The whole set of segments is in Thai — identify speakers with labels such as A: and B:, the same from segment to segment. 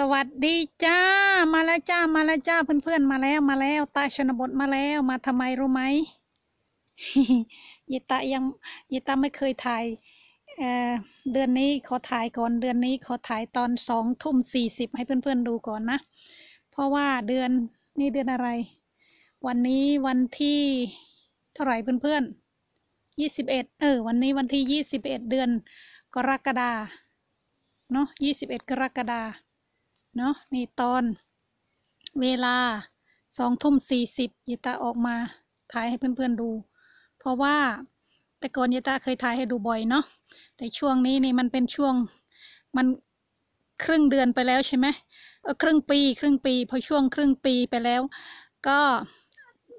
A: สวัสดีจ้า มาแล้วจ้า มาแล้วจ้าเพื่อนๆ มาแล้วมาแล้วตาชนบทมาแล้วมาทำไมรู้ไหมยิตายังยิตาไม่เคยถ่ายเเดือนนี้ขอถ่ายก่อนเดือนนี้ขอถ่ายตอนสองทุ่มสี่สิบให้เพื่อนๆดูก่อนนะ เพราะว่าเดือนนี่เดือนอะไร วันนี้วันที่เท่าไหร่เพื่อนๆยี่สิบเอ็ดเออ วันนี้วันที่ยี่สิบเอ็ดเดือนกรกฎาเนาะยี่สิบเอ็ดกรกฎา เนาะนี่ตอน เวลาสองทุ่มสี่สิบยิตาออกมาถ่ายให้เพื่อนๆดู เพราะว่าแต่ก่อนยิตาเคยถ่ายให้ดูบ่อยเนาะแต่ช่วงนี้นี่มันเป็นช่วงมันครึ่งเดือนไปแล้วใช่ไหมเออครึ่งปี ครึ่งปี พอช่วงครึ่งปีไปแล้ว ก็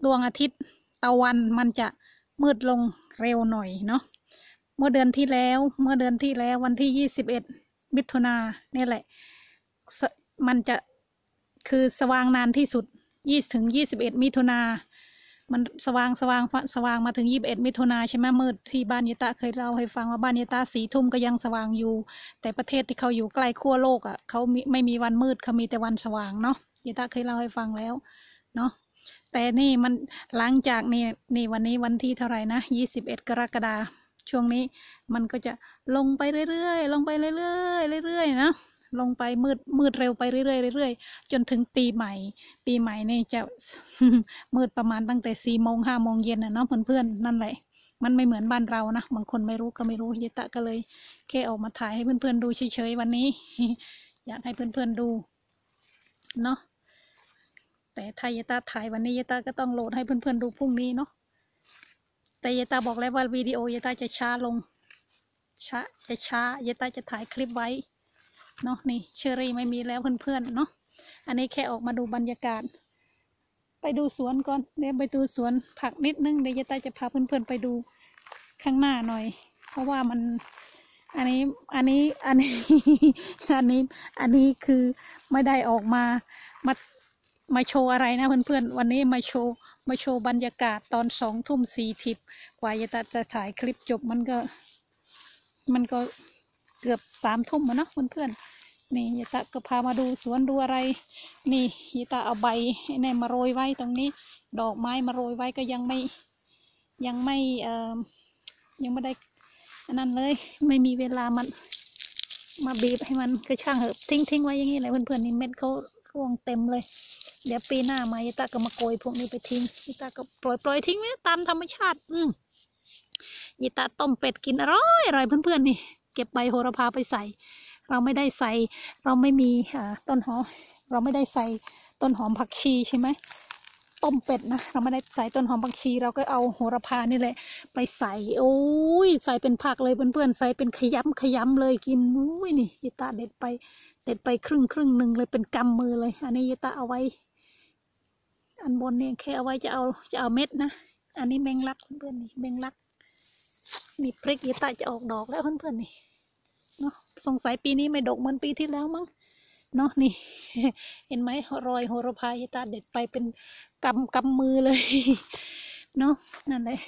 A: ดวงอาทิตย์ตะวันมันจะมืดลงเร็วหน่อยเนาะเมื่อเดือนที่แล้ว เมื่อเดือนที่แล้ววันที่ยี่สิบเอ็ดมิถุนาเนี่ยแหละ มันจะคือสว่างนานที่สุดยี่ถึงยี่สิบเอ็ดมิถุนา มันสว่างสว่างสว่างมาถึงยี่สิบเอ็ดมิถุนาใช่ไหมมืดที่บ้านยตาเคยเล่าให้ฟังว่าบ้านยตาสีทุ่มก็ยังสว่างอยู่ แต่ประเทศที่เขาอยู่ใกล้ขั้วโลกอะเขาไม่มีวันมืดเขามีแต่วันสว่างเนาะยตาเคยเล่าให้ฟังแล้วเนาะแต่นี่มันหลังจากนี่นี่วันนี้วันที่เท่าไหร่นะยี่สิบเอ็ดกรกฎาช่วงนี้มันก็จะลงไปเรื่อยๆ ลงไปเรื่อยๆเรื่อยๆนะ ลงไปมืดมืดเร็วไปเรื่อยๆเรื่อยๆจนถึงปีใหม่ ปีใหม่นี่จะมืดประมาณตั้งแต่สี่โมงห้าโมงเย็นนะเนาะเพื่อนๆนั่นแหละ มันไม่เหมือนบ้านเรานะบางคนไม่รู้ก็ไม่รู้ยตะก็เลย แค่ออกมาถ่ายให้เพื่อนๆดูเฉยๆวันนี้ อยากให้เพื่อนๆดูเนาะแต่ถ้ายตาถ่ายวันนี้ยตาก็ต้องโหลดให้เพื่อนๆดูพรุ่งนี้เนาะแต่ยตาบอกแล้วว่าวิดีโอยตาจะช้าลงช้าจะช้ายตาจะถ่ายคลิปไว้ เนาะนี่เชอรี่ไม่มีแล้วเพื่อนๆเนาะอันนี้แค่ออกมาดูบรรยากาศ ไปดูสวนก่อนเดี๋ยวไปดูสวนผักนิดนึงเดี๋ยวยายตาจะพาเพื่อนๆไปดูข้างหน้าหน่อย เพราะว่ามันอันนี้อันนี้อันนี้อันนี้อันนี้คือไม่ได้ออกมามามาโชว์อะไรนะเพื่อนๆ วันนี้มาโชว์มาโชว์บรรยากาศตอนสองทุ่มสี่ทิพกว่ายตาจะถ่ายคลิปจบมันก็ มันก็เกือบสามทุ่มแล้วเนาะเพื่อนๆ นี่ยตาก็พามาดูสวนดูอะไร นี่ยตาเอาใบนี่มาโรยไว้ตรงนี้ ดอกไม้มาโรยไว้ก็ยังไม่ยังไม่เอ่อยังไม่ได้อันนั้นเลย ไม่มีเวลามันมาบีบให้มันก็ช่างเหอะทิ้งทิ้งไว้อย่างนี้แหละเพื่อนๆนี่เม็ดเขาร่วงเต็มเลย เดี๋ยวปีหน้ามายตาก็มาโกยพวกนี้ไปทิ้งยตาก็ปล่อยปล่อยทิ้งไว้ตามธรรมชาติ อืมยตาต้มเป็ดกินอร่อยอร่อยเพื่อนๆนี่ เก็บใบโหระพาไปใส่ เราไม่ได้ใส่ เราไม่มีต้นหอม เราไม่ได้ใส่ต้นหอมผักชีใช่ไหมต้มเป็ดนะเราไม่ได้ใส่ต้นหอมผักชี เราก็เอาโหระพานี่แหละ ไปใส่โอ้ยใส่เป็นผักเลยเพื่อนๆใส่เป็นขยำขยำเลยกินอุ้ยนี่ยตาเด็ดไป เด็ดไปครึ่งครึ่งหนึ่งเลยเป็นกำมือเลย อันนี้ยตาเอาไว้ อันบนเนี่ยแค่เอาไว้จะเอาจะเอาเม็ดนะอันนี้แมงลักเพื่อนๆนี่แมงลักนี่พริกยตาจะออกดอกแล้วเพื่อนๆนี่ สงสัยปีนี้ไม่ดกเหมือนปีที่แล้วมั้งเนาะนี่ เห็นไหมรอยโหระพายตาเด็ดไปเป็นกำกำมือเลย เนาะนั่นแหละ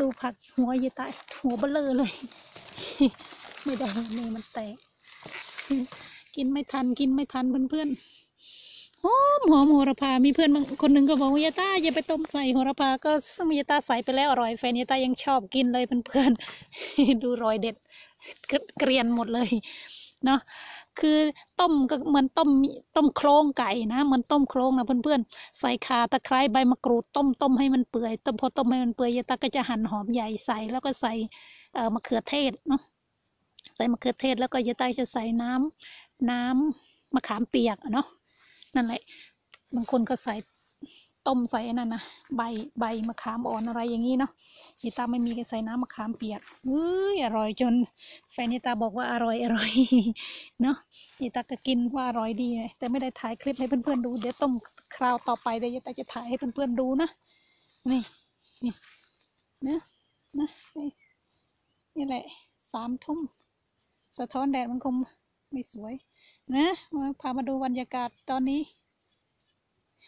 A: ดูผักหัวยตาหัวเบลอเลย ไม่ได้นี่มันแตก กินไม่ทันกินไม่ทันเพื่อนๆหอมหอมโหระพา มีเพื่อนบางคนหนึ่งก็บอกยาตาอย่าไปต้มใส่โหระพา ก็สมยาตาใส่ไปแล้วอร่อยแฟนยาตายังชอบกินเลยเพื่อนๆดูรอยเด็ด เกรียนหมดเลยเนาะคือต้มก็เหมือนต้มต้มโครงไก่นะเหมือนต้มโครงนะเพื่อนๆ ใส่ขาตะไคร้ใบมะกรูดต้มต้มให้มันเปื่อยต้มพอต้มให้มันเปื่อยยายตาก็จะหั่นหอมใหญ่ใส่แล้วก็ใส่เอ่อมะเขือเทศเนาะใส่มะเขือเทศแล้วก็ยายตาจะใส่น้ำน้ำมะขามเปียกเนาะนั่นแหละบางคนก็ใส่ ต้มใส่นั่นนะใบใบมะขามอ่อนอะไรอย่างนี้เนาะยายตาไม่มีก็ใส่น้ำมะขามเปียกเฮ้ยอร่อยจน แฟนยายตาบอกว่าอร่อยอร่อยเนาะยายตาก็กินว่าอร่อยดี แต่ไม่ได้ถ่ายคลิปให้เพื่อนๆดู เดี๋ยวต้มคราวต่อไปเดี๋ยวยายตาจะถ่ายให้เพื่อนๆดูนะนี่นี่นะนะนี่นี่แหละสามทุ่มสะท้อนแดดมันคงไม่สวย นะมาพามาดูบรรยากาศตอนนี้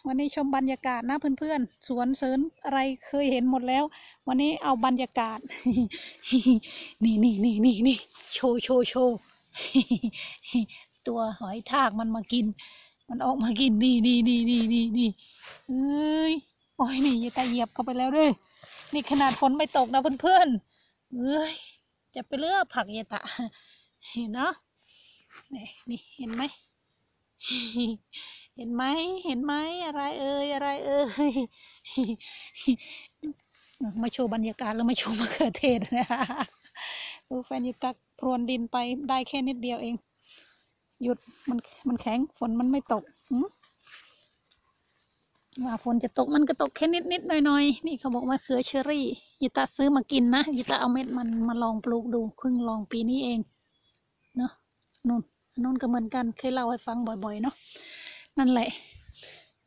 A: วันนี้ชมบรรยากาศนะเพื่อนๆ สวนเสริญอะไรเคยเห็นหมดแล้ว วันนี้เอาบรรยากาศ นี่นี่นี่นี่นี่โชว์โชว์โชว์ตัวหอยทากมันมากิน มันออกมากินนี่นี่นี่นี่นี่นี่เอ้ยโอ้ยนี่ยายตาเหยียบเข้าไปแล้วเด้วยนี่ขนาดฝนไม่ตกนะเพื่อนๆเอ้ยจะไปเลือกผักยายตาเห็นเนาะนี่นี่เห็นไหม เห็นไหมเห็นไหมอะไรเอ่ยอะไรเอ่ยมาโชว์บรรยากาศแล้วมาโชว์มะเขือเทศนะดูแฟนยิตักพรวนดินไปได้แค่นิดเดียวเอง หยุดมันมันแข็งฝนมันไม่ตกหืมว่าฝนจะตกมันก็ตกแค่นิดนิดหน่อยหน่อยนี่เขาบอกมะเขือเชอรี่ยิตาซื้อมากินนะยิตาเอาเม็ดมันมาลองปลูกดูเพิ่งลองปีนี้เองเนาะนู่นนู่นก็เหมือนกันเคยเล่าให้ฟังบ่อย ๆ เนาะ นั่นแหละ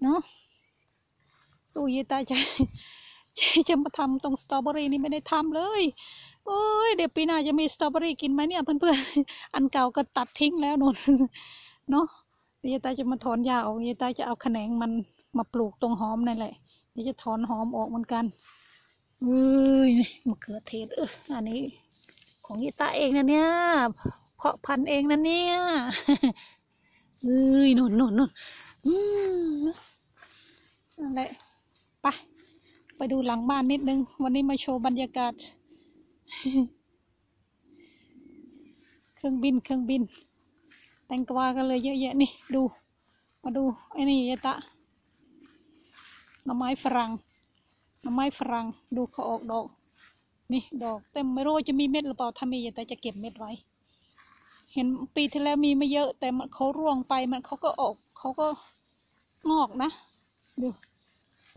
A: เนาะดูยีตาจะจะมาทำตรงสตรอเบอรี่นี่ไม่ได้ทำเลย โอ้ยเดี๋ยวปีหน้าจะมีสตรอเบอรี่กินไหมเนี่ยเพื่อนๆ อันเก่าก็ตัดทิ้งแล้วนู่นเนาะเยตาจะมาถอนหญ้าออกยายตาจะเอาแขนงมันมาปลูกตรงหอมนั่นแหละเดี๋ยวจะถอนหอมออกเหมือนกันเอ้ยมะเขือเทศเอออันนี้ ของยายตาเองนะเนี่ย เพาะพันธุ์เองนะเนี่ย เอ้ยนู่นนู่นนู่นอืมนั่นแหละไปไปดูหลังบ้านนิดนึง วันนี้มาโชว์บรรยากาศ เครื่องบินเครื่องบิน แตงกวากันเลยเยอะแยะนี่ดู มาดูไอ้นี่ยายตะหน่อไม้ฝรั่งหน่อไม้ฝรั่งดูเขาออกดอก นี่ดอกเต็มไม่รู้จะมีเม็ดหรือเปล่าถ้ามียายตะจะเก็บเม็ดไว้ เห็นปีที่แล้วมีไม่เยอะ แต่มันเขาร่วงไปมันเขาก็ออกเขาก็งอกนะดู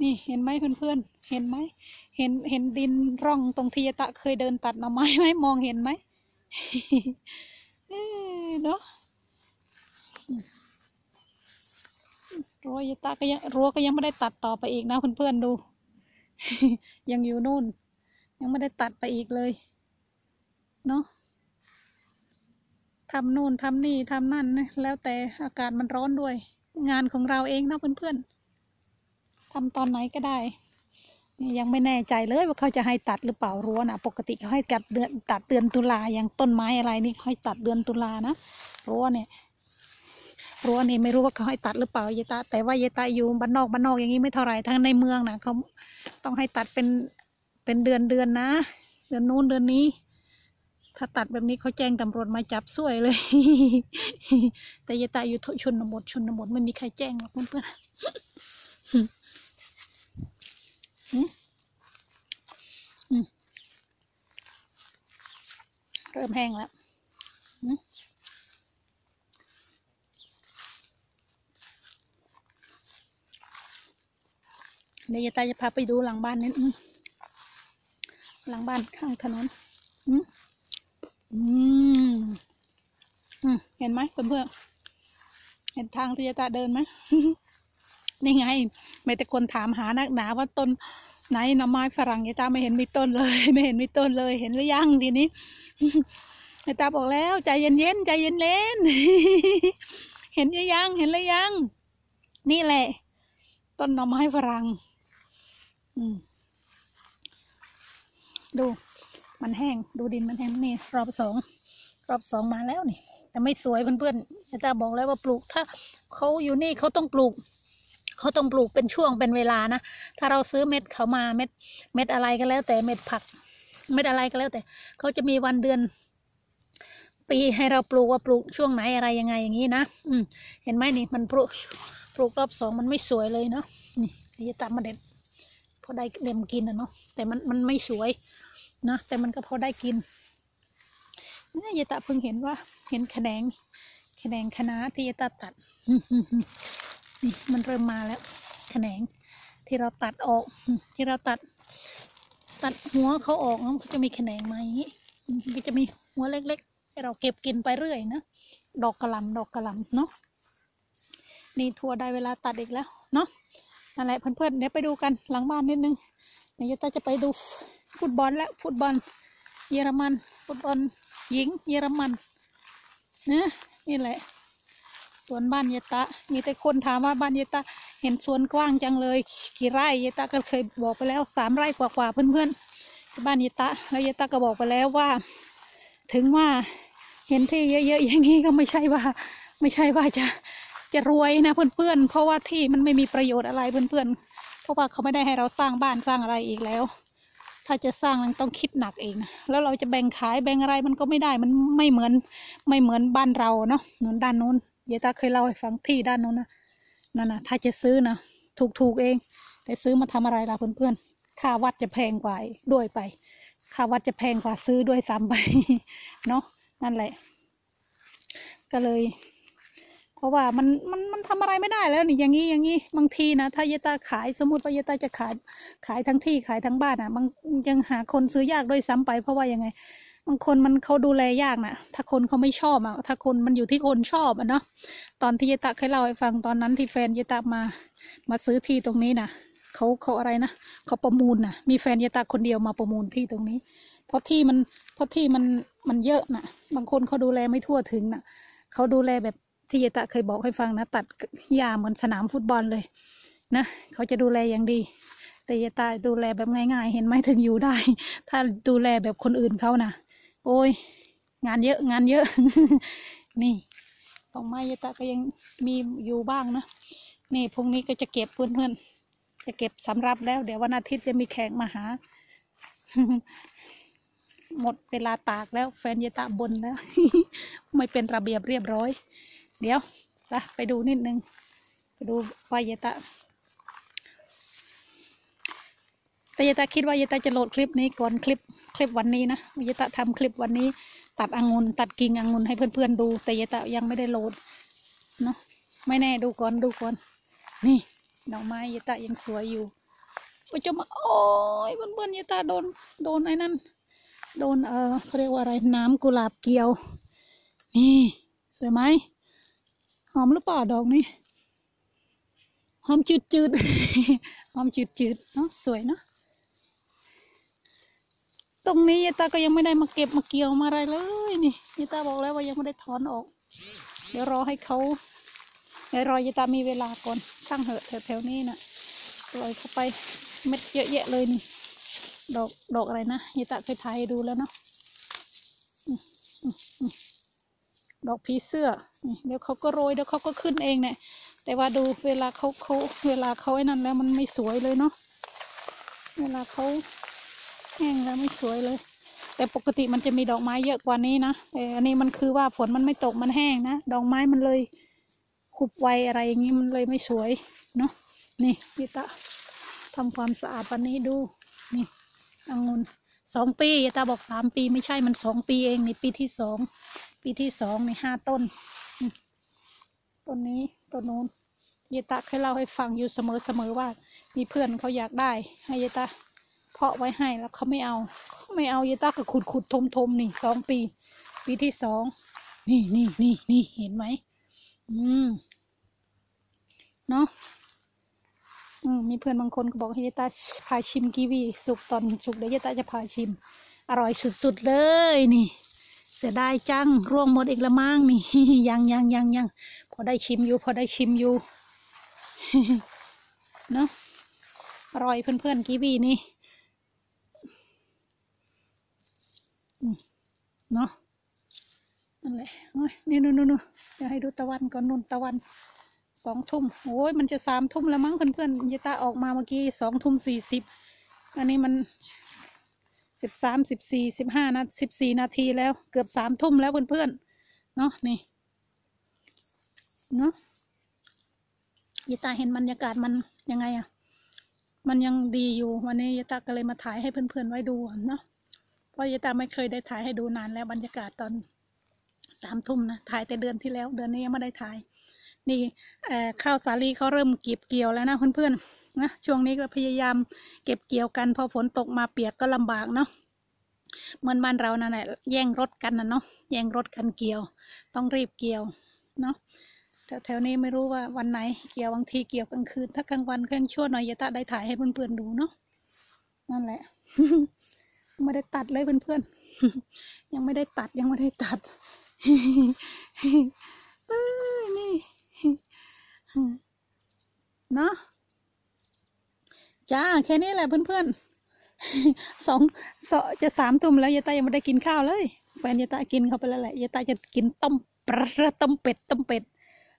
A: นี่เห็นไหมเพื่อนๆ เห็นไหม เห็นเห็นดินร่องตรงทียตะเคยเดินตัดหน่อไม้ไหมมองเห็นไหมเอ้ยเนาะรั้วยายตะก็ยังรั้วก็ยังไม่ได้ตัดต่อไปอีกนะเพื่อนๆดู ยังอยู่นู่น ยังไม่ได้ตัดไปอีกเลย เนาะ ทำนู่นทำนี่ทำนั่นนะแล้วแต่อากาศมันร้อนด้วย งานของเราเองนะเพื่อนๆทำตอนไหนก็ได้ ยังไม่แน่ใจเลยว่าเขาจะให้ตัดหรือเปล่ารั้วนะปกติเขาให้ตัดเดือนตัดเดือนตุลาอย่างต้นไม้อะไรนี่เขาให้ตัดเดือนตุลานะรั้วเนี่ยรั้วนี่ไม่รู้ว่าเขาให้ตัดหรือเปล่ายายตาแต่ว่ายายตาอยู่บ้านนอกบ้านนอกอย่างนี้ไม่เท่าไหร่ทั้งในเมืองนะเขาต้องให้ตัดเป็นเป็นเดือนเดือนนะ เดือนนู้นเดือนนี้ ถ้าตัดแบบนี้เขาแจ้งตำรวจมาจับสวยเลย แต่ยายตาอยู่ชนบทชนบทไม่มีใครแจ้งหรอกเพื่อนๆอืมอืมเริ่มแห้งแล้วเดี๋ยวยาตาจะพาไปดูหลังบ้านนิดนึงหลังบ้านข้างถนนอืม อืมอืมเห็นไหมเพื่อนๆเห็นทางที่ยาตาเดินไหมนี่ไง ไม่แต่คนถามหานักหนาว่าต้นไหนหน่อไม้ฝรั่งยายตาไม่เห็นมีต้นเลย ไม่เห็นมีต้นเลยเห็นหรือยังทีนี้ยายตาบอกแล้วใจเย็นๆใจเย็นเล่นเห็นหรือยังเห็นหรือยัง นี่แหละ ต้นหน่อไม้ฝรั่ง อืมดู มันแห้งดูดินมันแห้งนี่รอบสองรอบสองมาแล้วนี่แต่ไม่สวยเพื่อนๆอาจารย์บอกแล้วว่าปลูกถ้าเขาอยู่นี่เขาต้องปลูกเขาต้องปลูกเป็นช่วงเป็นเวลานะถ้าเราซื้อเม็ดเขามาเม็ด เม็ดอะไรก็แล้ว แต่เม็ดผัก เม็ดอะไรก็แล้วแต่เขาจะมีวันเดือน ปีให้เราปลูกว่าปลูกช่วงไหนอะไรยังไงอย่างนี้นะอืมเห็นไหมนี่มันปลูกปลูกรอบสองมันไม่สวยเลยเนาะนี่เจะตามมาเด็ดพอได้เด็มกินนะเนาะแต่มันมันไม่สวย นะแต่มันก็พอได้กินเนี่ยยตาเพิ่งเห็นว่า เห็นแขนงแขนงคณะที่ยายตาตัดนี่มันเริ่มมาแล้ว แขนงที่เราตัดออกที่เราตัด ตัดหัวเขาออกแล้วมันจะมีแขนงมาอย่างนี้มันจะมีหัวเล็กๆให้เราเก็บกินไปเรื่อยนะดอกกระหลำดอกกระหลำเนาะนี่ทัวได้เวลาตัดอีกแล้วเนาะนั่นแหละเพื่อนๆเดี๋ยวไปดูกันหลังบ้านนิดนึง เยวยายตาจะไปดูฟุตบอลและฟุตบอลเยอรมัน ฟุตบอลหญิง เยอรมันนะนี่แหละสวนบ้านเยตะ มีแต่คนถามว่าบ้านเยตะ เห็นสวนกว้างจังเลย กี่ไร่เยตะก็เคยบอกไปแล้วสามไร่กว่าๆเพื่อนๆบ้านเยตะ แล้วเยตะก็บอกไปแล้วว่า ถึงว่าเห็นที่เยอะๆอย่างนี้ก็ไม่ใช่ว่า ไม่ใช่ว่าจะจะรวยนะเพื่อนๆ เพราะว่าที่มันไม่มีประโยชน์อะไรเพื่อนๆ ราะว่าเขาไม่ได้ให้เราสร้างบ้านสร้างอะไรอีกแล้ว ถ้าจะสร้างมันต้องคิดหนักเองนะแล้วเราจะแบ่งขายแบ่งอะไรมันก็ไม่ได้มันไม่เหมือนไม่เหมือนบ้านเราเนาะนนด้านนู้นเยตาเคยเล่าให้ฟังที่ด้านนู้นนะนั่นนะถ้าจะซื้อนะถูกๆเอง แต่ซื้อมาทำอะไรล่ะเพื่อนๆค่าวัดจะแพงกว่าด้วยไปค่าวัดจะแพงกว่าซื้อด้วยซ้ำไปเนาะนั่นแหละ ก็เลย เพราะว่ามันมันมันทำอะไรไม่ได้แล้วนี่อย่างนี้อย่างนี้บางทีนะถ้ายายตาขายสมมติว่ายายตาจะขายขายทั้งที่ขายทั้งบ้านอะบางยังหาคนซื้อยากด้วยซ้ำไป เพราะว่ายังไง บางคนมันเขาดูแลยากนะถ้าคนเขาไม่ชอบอะถ้าคนมันอยู่ที่คนชอบอะเนาะตอนที่ยายตาเคยเล่าให้ฟังตอนนั้นที่แฟนยายตามา มาซื้อที่ตรงนี้นะเขาเขาอะไรนะเขาประมูลนะมีแฟนยายตาคนเดียวมาประมูลที่ตรงนี้ เพราะที่มันเพราะที่มันมันเยอะนะบางคนเขาดูแลไม่ทั่วถึงนะเขาดูแลแบบ ที่ยายตาเคยบอกให้ฟังนะ ตัดหญ้าเหมือนสนามฟุตบอลเลย นะเขาจะดูแลอย่างดี แต่ยายตาดูแลแบบง่าย ๆ เห็นไหมถึงอยู่ได้ ถ้าดูแลแบบคนอื่นเขานะโอ้ย งานเยอะงานเยอะ นี่ดอกไม้ยายตาก็ยังมีอยู่บ้างนะนี่พรุ่งนี้ก็จะเก็บเพื่อนๆจะเก็บสำรับแล้ว เดี๋ยววันอาทิตย์จะมีแขกมาหา หมดเวลาตากแล้ว แฟนยายตาบนแล้ว ไม่เป็นระเบียบเรียบร้อย เดี๋ยวนะไปดูนิดนึง ไปดูว่ายตาแต่ยาตาคิดว่ายาตาจะโหลดคลิปนี้ก่อนคลิปคลิปวันนี้นะยายตาทำคลิปวันนี้ ตัดองุ่นตัดกิ่งองุ่นให้เพื่อนๆดู แต่ยาตายังไม่ได้โหลดเนาะไม่แน่ดูก่อนดูก่อน นี่ดอกไม้ยาตายังสวยอยู่ไปจะมาโอ้ยเพื่อนๆยาตาโดนโดนไอ้นั่นโดนเออเขาเรียกว่าอะไรน้ำกุหลาบเกียว นี่ สวยไหม หอมหรือเปล่าดอกนี้หอมจืดจืดหอมจืดจืดเนาะสวยเนาะตรงนี้ยายตาก็ยังไม่ได้มาเก็บมาเกี่ยวมาอะไรเลยนี่ยายตาบอกแล้วว่ายังไม่ได้ถอนออก เดี๋ยวรอให้เขาเดี๋ยวรอยายตามีเวลาก่อนช่างเหอะแถวๆนี้นะปล่อยเข้าไปเม็ดเยอะแยะเลยนี่ดอกดอกอะไรนะยายตาเคยถ่ายให้ดูแล้วเนาะ ดอกผีเสื้อเดี๋ยวเขาก็โรยเดี๋ยวเขาก็ขึ้นเองเนี่ยแต่ว่าดูเวลาเขาเขาเวลาเขาไอ้นั่นแล้วมันไม่สวยเลยเนาะเวลาเขาแห้งแล้วไม่สวยเลย แต่ปกติมันจะมีดอกไม้เยอะกว่านี้นะแต่อันนี้มันคือว่าฝนมันไม่ตกมันแห้งนะดอกไม้มันเลยขุบไวอะไรอย่างนี้มันเลยไม่สวยเนาะนี่พี่ตะทำความสะอาดวันนี้ดูนี่องุ่นสองปีตาบอกสามปีไม่ใช่มันสองปีเองนี่ปีที่สอง ปีที่สองนี่ห้าต้น ต้นนี้ต้นนู้นยายตาเคยเล่าให้ฟังอยู่เสมอเสมอว่า มีเพื่อนเขาอยากได้ ให้ยายตาเพาะไว้ให้แล้วเขาไม่เอาเขาไม่เอายายตาก็ขุดขุดทมทมนี่สองปี ปีที่สองนี่นี่นี่นี่เห็นไหมอืมเนาะอืมมีเพื่อนบางคนก็บอกให้ยายตาพาชิมกีวีสุกตอนสุกเดี๋ยวยายตาจะพาชิม อร่อยสุดๆเลยนี่ เสียดายจังร่วงหมดอีกละมั้งนี่ยังยังยังยังพอได้ชิมอยู่ พอได้ชิมอยู่เนาะอร่อยเพื่อนๆกีวีนี่เนาะนั่นแหละโอ้ยนี่นู่นนู่นเดี๋ยวให้ดูตะวันก่อนนู่นตะวันสองทุ่มโอ้ยมันจะสามทุ่มแล้วมั้งเพื่อนๆยายตาออกมาเมื่อกี้สองทุ่มสี่สิบอันนี้มัน สิบสามสิบสี่สิบห้านาสิบสี่นาทีแล้ว เกือบสามทุ่มแล้วเพื่อนๆเนาะนี่เนาะยายตาเห็นบรรยากาศมันยังไงอะมันยังดีอยู่วันนี้ยายตาก็เลยมาถ่ายให้เพื่อนๆไว้ดูเนาะเพราะยายตาไม่เคยได้ถ่ายให้ดูนานแล้วบรรยากาศตอนสามทุ่มนะถ่ายแต่เดือนที่แล้ว เดือนนี้ยังไม่ได้ถ่าย นี่ข้าวสาลีเขาเริ่มเก็บเกี่ยวแล้วนะเพื่อนๆ นะช่วงนี้ก็พยายามเก็บเกี่ยวกัน พอฝนตกมาเปียกก็ลำบากเนาะเหมือนบ้านเรานั่นแหละแย่งรถกันนะเนาะแย่งรถกันเกี่ยว ต้องรีบเกี่ยวเนาะแถวแถวนี้ไม่รู้ว่าวันไหนเกี่ยวบางทีเกี่ยวกลางคืน ถ้ากลางวันก็ยังชั่วหน่อยยายตาได้ถ่ายให้เพื่อนๆดูเนาะนั่นแหละไม่ได้ตัดเลยเพื่อนๆยังไม่ได้ตัดยังไม่ได้ตัดเอ้ยนี่เนาะ จ้าแค่นี้แหละเพื่อนๆสองสองจะสามทุ่มแล้วยายตายังไม่ได้กินข้าวเลยแฟนยายตากินเข้าไปแล้วแหละยายตาจะกินต้มปลาต้มเป็ดต้มเป็ด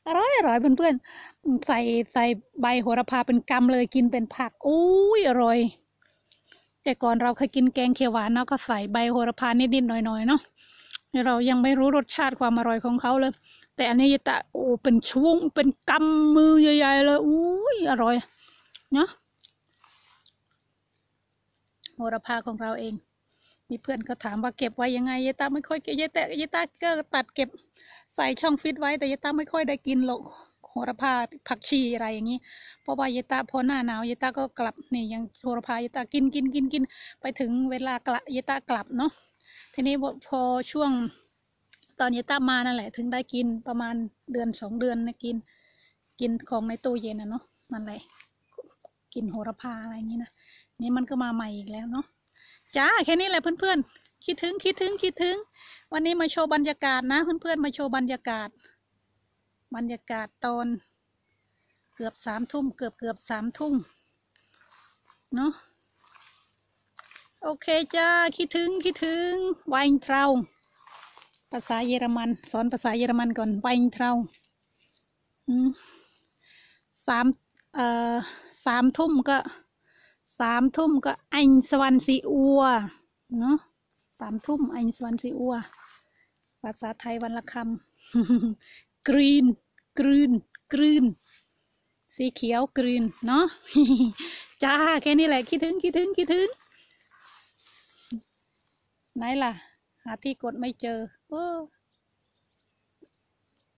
A: อร่อยอร่อยเพื่อนๆใส่ใส่ใบโหระพาเป็นกำเลยกินเป็นผักอุ้ยอร่อย แต่ก่อนเราเคยกินแกงเขียวหวานเนาะก็ใส่ใบโหระพานิดๆหน่อยๆเนาะเรายังไม่รู้รสชาติความอร่อยของเขาเลย แต่อันนี้ยตะโอ้เป็นช่วงเป็นกำมือใหญ่ๆเลยอุ้ยอร่อยเนาะ หระพาของเราเอง มีเพื่อนก็ถามว่าเก็บไว้ยังไงยายตาไม่ค่อยเก็บยายแต่ยายตาก็ตัดเก็บใส่ช่องฟิตไว้แต่ยายตาไม่ค่อยได้กินหรอกโหระพาผักชีอะไรอย่างนี้ เพราะว่ายายตาพอหน้าหนาวยายตาก็กลับนี่ยังโหระพายายตากินกินกินกินไปถึงเวลากลับยายตากลับเนาะทีนี้พอช่วงตอนยายตามานั่นแหละ ถึงได้กินประมาณเดือนสองเดือนนะกิน กินของในตู้เย็นนะเนาะนั่นแหละกินโหระพาอะไรอย่างนี้นะ นี่มันก็มาใหม่อีกแล้วเนาะจ้าแค่นี้แหละเพื่อนๆ คิดถึงคิดถึงคิดถึง วันนี้มาโชว์บรรยากาศนะ เพื่อนๆมาโชว์บรรยากาศ บรรยากาศตอนเกือบสามทุ่มเกือบเกือบสามทุ่มเนาะโอเคจ้าคิดถึงคิดถึงไวน์เทราภาษาเยอรมัน สอนภาษาเยอรมันก่อนไวน์เทราสามเอ่อสามทุ่มก็ สามทุ่มก็อันสวรรค์สีอัวเนาะสามทุ่มอันสวรรค์สีอัว ภาษาไทยวันละคำกรีนกรีนกรีนสีเขียวกรีนเนาะจ้าแค่นี้แหละคิดถึงคิดถึงคิดถึง ไหนล่ะ หาที่กดไม่เจอ โอ้